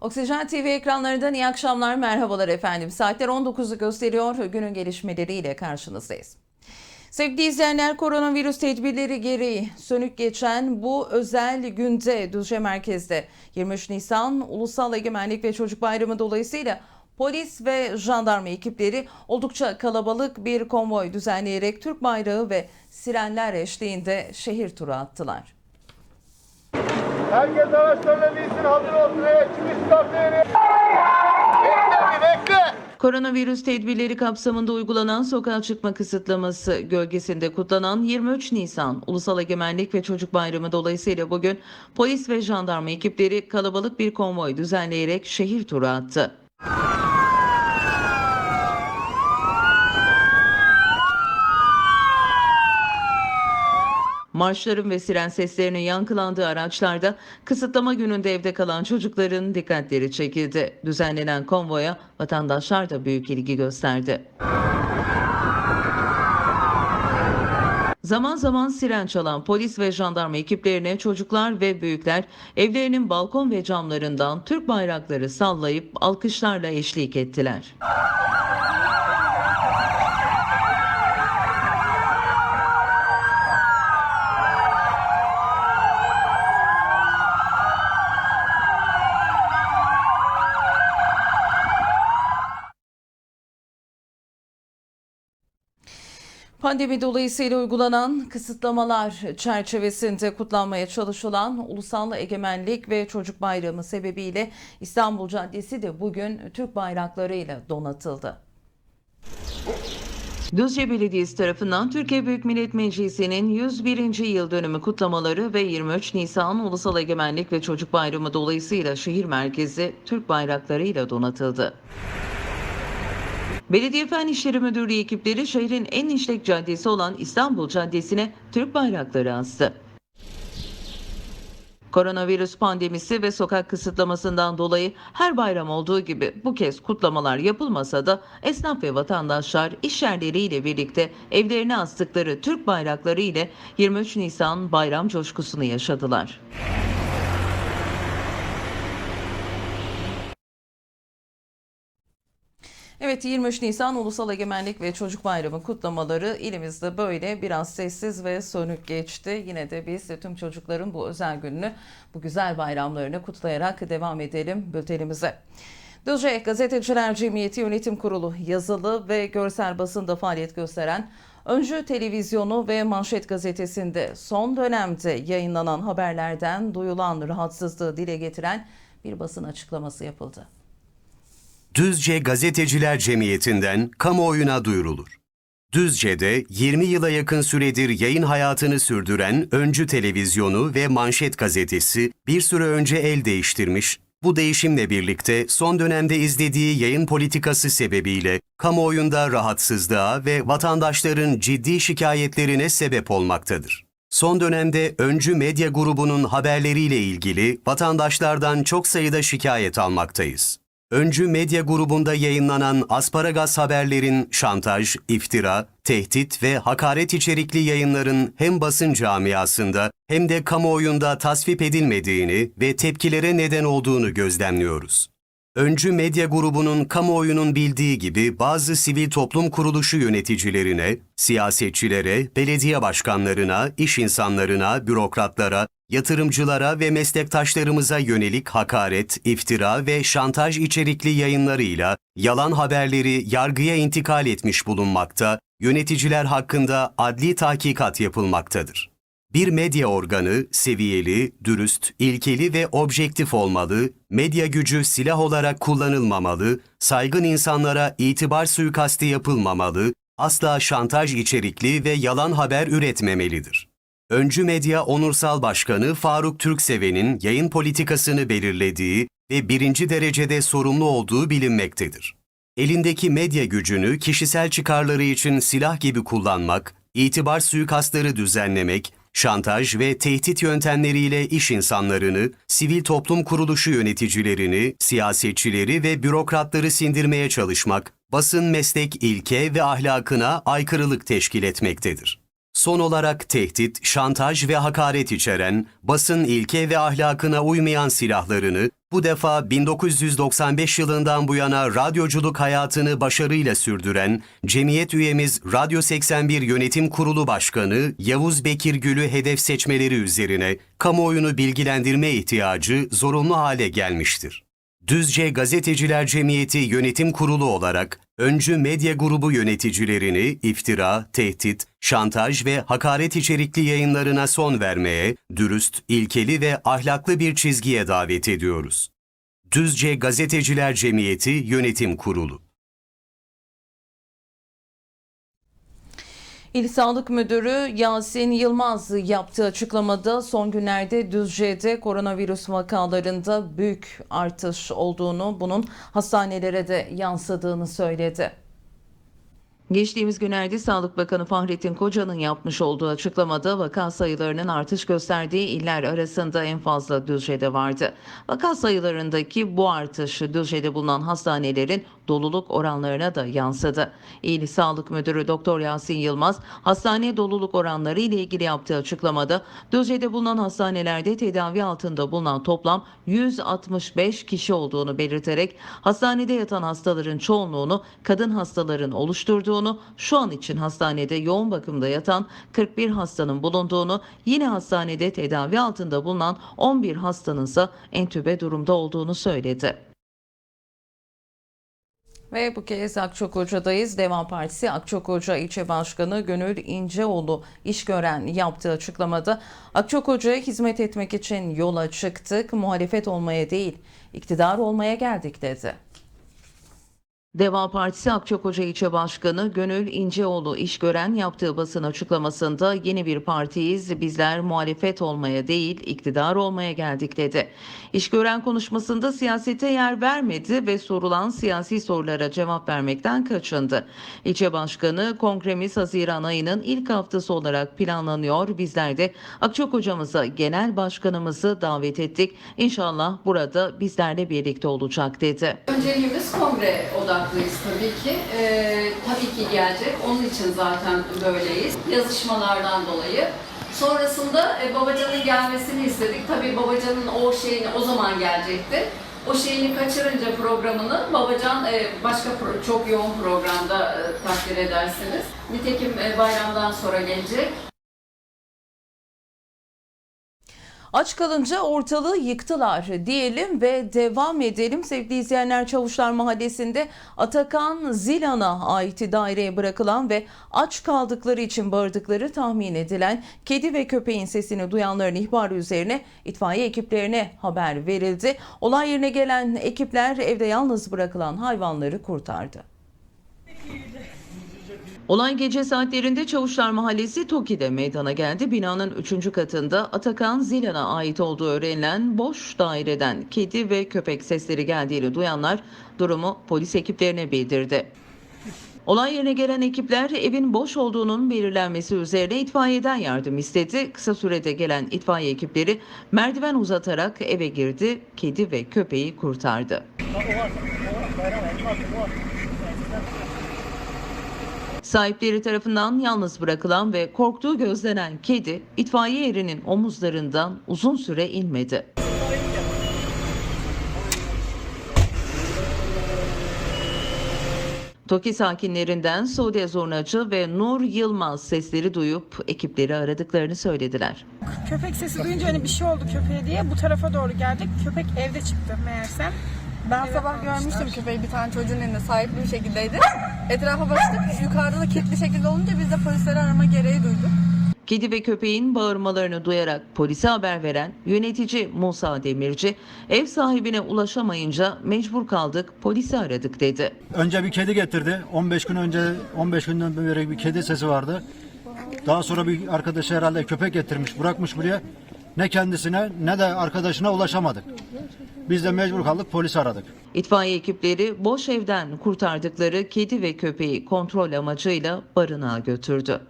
Oksijen TV ekranlarından iyi akşamlar, merhabalar efendim. Saatler 19'u gösteriyor, günün gelişmeleriyle karşınızdayız. Sevgili izleyenler, koronavirüs tedbirleri gereği sönük geçen bu özel günde Düzce Merkez'de 23 Nisan Ulusal Egemenlik ve Çocuk Bayramı dolayısıyla polis ve jandarma ekipleri oldukça kalabalık bir konvoy düzenleyerek Türk bayrağı ve sirenler eşliğinde şehir turu attılar. Herkes araçlarına binsin hazır olsun. Bir bekle. Koronavirüs tedbirleri kapsamında uygulanan sokağa çıkma kısıtlaması gölgesinde kutlanan 23 Nisan Ulusal Egemenlik ve Çocuk Bayramı dolayısıyla bugün polis ve jandarma ekipleri kalabalık bir konvoy düzenleyerek şehir turu attı. Marşların ve siren seslerinin yankılandığı araçlarda kısıtlama gününde evde kalan çocukların dikkatleri çekildi. Düzenlenen konvoya vatandaşlar da büyük ilgi gösterdi. Zaman zaman siren çalan polis ve jandarma ekiplerine çocuklar ve büyükler evlerinin balkon ve camlarından Türk bayrakları sallayıp alkışlarla eşlik ettiler. Pandemi dolayısıyla uygulanan kısıtlamalar çerçevesinde kutlanmaya çalışılan Ulusal Egemenlik ve Çocuk Bayramı sebebiyle İstanbul Caddesi de bugün Türk bayraklarıyla donatıldı. Düzce Belediyesi tarafından Türkiye Büyük Millet Meclisi'nin 101. yıl dönümü kutlamaları ve 23 Nisan Ulusal Egemenlik ve Çocuk Bayramı dolayısıyla şehir merkezi Türk bayraklarıyla donatıldı. Belediye Fen İşleri Müdürlüğü ekipleri şehrin en işlek caddesi olan İstanbul Caddesi'ne Türk bayrakları astı. Koronavirüs pandemisi ve sokak kısıtlamasından dolayı her bayram olduğu gibi bu kez kutlamalar yapılmasa da esnaf ve vatandaşlar iş yerleriyle birlikte evlerine astıkları Türk bayrakları ile 23 Nisan bayram coşkusunu yaşadılar. Evet 23 Nisan Ulusal Egemenlik ve Çocuk Bayramı kutlamaları ilimizde böyle biraz sessiz ve sönük geçti. Yine de biz tüm çocukların bu özel gününü, bu güzel bayramlarını kutlayarak devam edelim bültenimize. Düzce Gazeteciler Cemiyeti Yönetim Kurulu yazılı ve görsel basında faaliyet gösteren Öncü Televizyonu ve Manşet Gazetesi'nde son dönemde yayınlanan haberlerden duyulan rahatsızlığı dile getiren bir basın açıklaması yapıldı. Düzce Gazeteciler Cemiyeti'nden kamuoyuna duyurulur. Düzce'de 20 yıla yakın süredir yayın hayatını sürdüren Öncü Televizyonu ve Manşet Gazetesi bir süre önce el değiştirmiş, bu değişimle birlikte son dönemde izlediği yayın politikası sebebiyle kamuoyunda rahatsızlığa ve vatandaşların ciddi şikayetlerine sebep olmaktadır. Son dönemde Öncü Medya Grubu'nun haberleriyle ilgili vatandaşlardan çok sayıda şikayet almaktayız. Öncü Medya grubunda yayınlanan asparagas haberlerin şantaj, iftira, tehdit ve hakaret içerikli yayınların hem basın camiasında hem de kamuoyunda tasvip edilmediğini ve tepkilere neden olduğunu gözlemliyoruz. Öncü Medya grubunun kamuoyunun bildiği gibi bazı sivil toplum kuruluşu yöneticilerine, siyasetçilere, belediye başkanlarına, iş insanlarına, bürokratlara, yatırımcılara ve meslektaşlarımıza yönelik hakaret, iftira ve şantaj içerikli yayınlarıyla yalan haberleri yargıya intikal etmiş bulunmakta, yöneticiler hakkında adli tahkikat yapılmaktadır. Bir medya organı seviyeli, dürüst, ilkeli ve objektif olmalı, medya gücü silah olarak kullanılmamalı, saygın insanlara itibar suikasti yapılmamalı, asla şantaj içerikli ve yalan haber üretmemelidir. Öncü Medya Onursal Başkanı Faruk Türkseven'in yayın politikasını belirlediği ve birinci derecede sorumlu olduğu bilinmektedir. Elindeki medya gücünü kişisel çıkarları için silah gibi kullanmak, itibar suikastları düzenlemek, şantaj ve tehdit yöntemleriyle iş insanlarını, sivil toplum kuruluşu yöneticilerini, siyasetçileri ve bürokratları sindirmeye çalışmak, basın meslek ilke ve ahlakına aykırılık teşkil etmektedir. Son olarak tehdit, şantaj ve hakaret içeren, basın ilke ve ahlakına uymayan silahlarını Bu defa 1995 yılından bu yana radyoculuk hayatını başarıyla sürdüren cemiyet üyemiz Radyo 81 Yönetim Kurulu Başkanı Yavuz Bekir Gül'ü hedef seçmeleri üzerine kamuoyunu bilgilendirme ihtiyacı zorunlu hale gelmiştir. Düzce Gazeteciler Cemiyeti Yönetim Kurulu olarak öncü medya grubu yöneticilerini iftira, tehdit, şantaj ve hakaret içerikli yayınlarına son vermeye, dürüst, ilkeli ve ahlaklı bir çizgiye davet ediyoruz. Düzce Gazeteciler Cemiyeti Yönetim Kurulu İl Sağlık Müdürü Yasin Yılmaz yaptığı açıklamada son günlerde Düzce'de koronavirüs vakalarında büyük artış olduğunu, bunun hastanelere de yansıdığını söyledi. Geçtiğimiz günlerde Sağlık Bakanı Fahrettin Koca'nın yapmış olduğu açıklamada vaka sayılarının artış gösterdiği iller arasında en fazla Düzce'de vardı. Vaka sayılarındaki bu artış Düzce'de bulunan hastanelerin doluluk oranlarına da yansıdı. İl Sağlık Müdürü Doktor Yasin Yılmaz hastane doluluk oranları ile ilgili yaptığı açıklamada Düzce'de bulunan hastanelerde tedavi altında bulunan toplam 165 kişi olduğunu belirterek hastanede yatan hastaların çoğunluğunu kadın hastaların oluşturduğunu, şu an için hastanede yoğun bakımda yatan 41 hastanın bulunduğunu, yine hastanede tedavi altında bulunan 11 hastanın ise entübe durumda olduğunu söyledi. Ve bu kez Akçakoca'dayız. Deva Partisi Akçakoca İlçe Başkanı Gönül İnceoğlu iş gören yaptığı açıklamada Akçakoca'ya hizmet etmek için yola çıktık, muhalefet olmaya değil, iktidar olmaya geldik dedi. Deva Partisi Akçakoca İlçe Başkanı Gönül İnceoğlu iş gören yaptığı basın açıklamasında yeni bir partiyiz, bizler muhalefet olmaya değil iktidar olmaya geldik dedi. İşgören konuşmasında siyasete yer vermedi ve sorulan siyasi sorulara cevap vermekten kaçındı. İlçe Başkanı kongremiz Haziran ayının ilk haftası olarak planlanıyor. Bizler de Akçakoca'mıza genel başkanımızı davet ettik. İnşallah burada bizlerle birlikte olacak dedi. Önceliğimiz kongre odaklıyız tabii ki. Ee, tabii ki gelecek. Onun için zaten böyleyiz. Yazışmalardan dolayı. Sonrasında e, Babacan'ın gelmesini istedik. Tabii Babacan'ın o şeyini o zaman gelecekti. O şeyini kaçırınca programını Babacan e, başka pro- çok yoğun programda e, takdir edersiniz. Nitekim e, bayramdan sonra gelecek. Aç kalınca ortalığı yıktılar diyelim ve devam edelim. Sevgili izleyenler Çavuşlar Mahallesi'nde Atakan Zilan'a ait daireye bırakılan ve aç kaldıkları için bağırdıkları tahmin edilen kedi ve köpeğin sesini duyanların ihbarı üzerine itfaiye ekiplerine haber verildi. Olay yerine gelen ekipler evde yalnız bırakılan hayvanları kurtardı. Olay gece saatlerinde Çavuşlar Mahallesi Toki'de meydana geldi. Binanın 3. katında Atakan Zilan'a ait olduğu öğrenilen boş daireden kedi ve köpek sesleri geldiğini duyanlar durumu polis ekiplerine bildirdi. Olay yerine gelen ekipler evin boş olduğunun belirlenmesi üzerine itfaiyeden yardım istedi. Kısa sürede gelen itfaiye ekipleri merdiven uzatarak eve girdi, kedi ve köpeği kurtardı. Sahipleri tarafından yalnız bırakılan ve korktuğu gözlenen kedi itfaiye erinin omuzlarından uzun süre inmedi. Toki sakinlerinden Sude Zurnacı ve Nur Yılmaz sesleri duyup ekipleri aradıklarını söylediler. Köpek sesi duyunca hani bir şey oldu köpeğe diye bu tarafa doğru geldik. Köpek evde çıktı meğersem. Ben sabah görmüştüm köpeği bir tane çocuğun elinde sahipli bir şekildeydi. Etrafa baktık yukarıda da kilitli şekilde olunca biz de polisleri arama gereği duyduk. Kedi ve köpeğin bağırmalarını duyarak polise haber veren yönetici Musa Demirci, ev sahibine ulaşamayınca mecbur kaldık, polisi aradık dedi. Önce bir kedi getirdi. 15 gün önce 15 günden beri bir kedi sesi vardı. Daha sonra bir arkadaşı herhalde köpek getirmiş, bırakmış buraya. Ne kendisine ne de arkadaşına ulaşamadık. Biz de mecbur kaldık, polisi aradık. İtfaiye ekipleri boş evden kurtardıkları kedi ve köpeği kontrol amacıyla barınağa götürdü.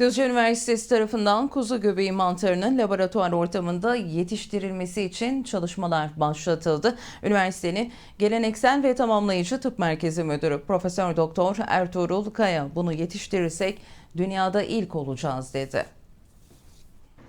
Düzce Üniversitesi tarafından kuzu göbeği mantarının laboratuvar ortamında yetiştirilmesi için çalışmalar başlatıldı. Üniversitenin Geleneksel ve Tamamlayıcı Tıp Merkezi Müdürü Profesör Doktor Ertuğrul Kaya bunu yetiştirirsek dünyada ilk olacağız dedi.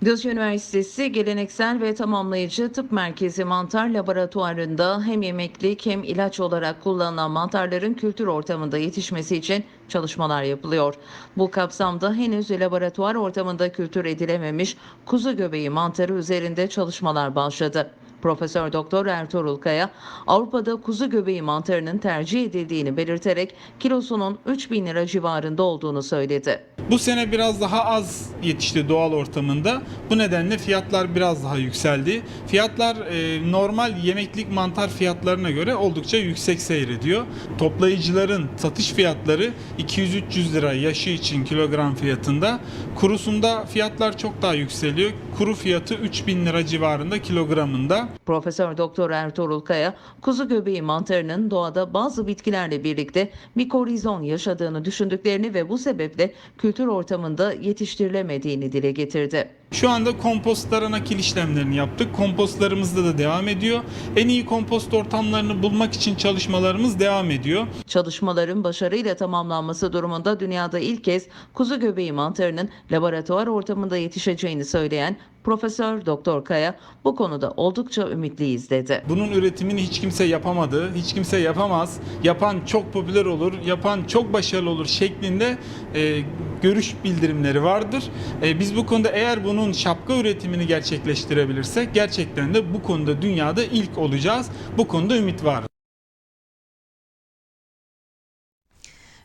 Düzce Üniversitesi Geleneksel ve Tamamlayıcı Tıp Merkezi Mantar Laboratuvarı'nda hem yemeklik hem ilaç olarak kullanılan mantarların kültür ortamında yetişmesi için çalışmalar yapılıyor. Bu kapsamda henüz laboratuvar ortamında kültür edilememiş kuzu göbeği mantarı üzerinde çalışmalar başladı. Profesör Doktor Ertuğrul Kaya, Avrupa'da kuzu göbeği mantarının tercih edildiğini belirterek kilosunun 3000 lira civarında olduğunu söyledi. Bu sene biraz daha az yetişti doğal ortamında. Bu nedenle fiyatlar biraz daha yükseldi. Fiyatlar e, normal yemeklik mantar fiyatlarına göre oldukça yüksek seyrediyor. Toplayıcıların satış fiyatları 200-300 lira yaşı için kilogram fiyatında. Kurusunda fiyatlar çok daha yükseliyor. Kuru fiyatı 3000 lira civarında kilogramında. Profesör Doktor Ertuğrul Kaya, kuzu göbeği mantarının doğada bazı bitkilerle birlikte mikorizon yaşadığını düşündüklerini ve bu sebeple kültür ortamında yetiştirilemediğini dile getirdi. Şu anda kompostlara nakil işlemlerini yaptık. Kompostlarımızda da devam ediyor. En iyi kompost ortamlarını bulmak için çalışmalarımız devam ediyor. Çalışmaların başarıyla tamamlanması durumunda dünyada ilk kez kuzu göbeği mantarının laboratuvar ortamında yetişeceğini söyleyen Profesör Doktor Kaya bu konuda oldukça ümitliyiz dedi. Bunun üretimini hiç kimse yapamadı, hiç kimse yapamaz. Yapan çok popüler olur, yapan çok başarılı olur şeklinde e, görüş bildirimleri vardır. E, biz bu konuda eğer bunun şapka üretimini gerçekleştirebilirsek gerçekten de bu konuda dünyada ilk olacağız. Bu konuda ümit var.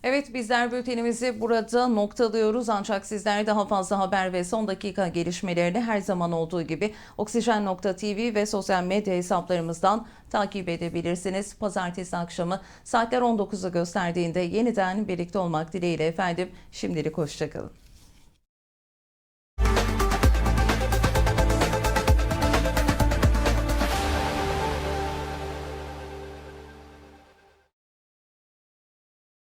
Evet bizler bültenimizi burada noktalıyoruz ancak sizler daha fazla haber ve son dakika gelişmelerini her zaman olduğu gibi oksijen.tv ve sosyal medya hesaplarımızdan takip edebilirsiniz. Pazartesi akşamı saatler 19'u gösterdiğinde yeniden birlikte olmak dileğiyle efendim. Şimdilik hoşçakalın.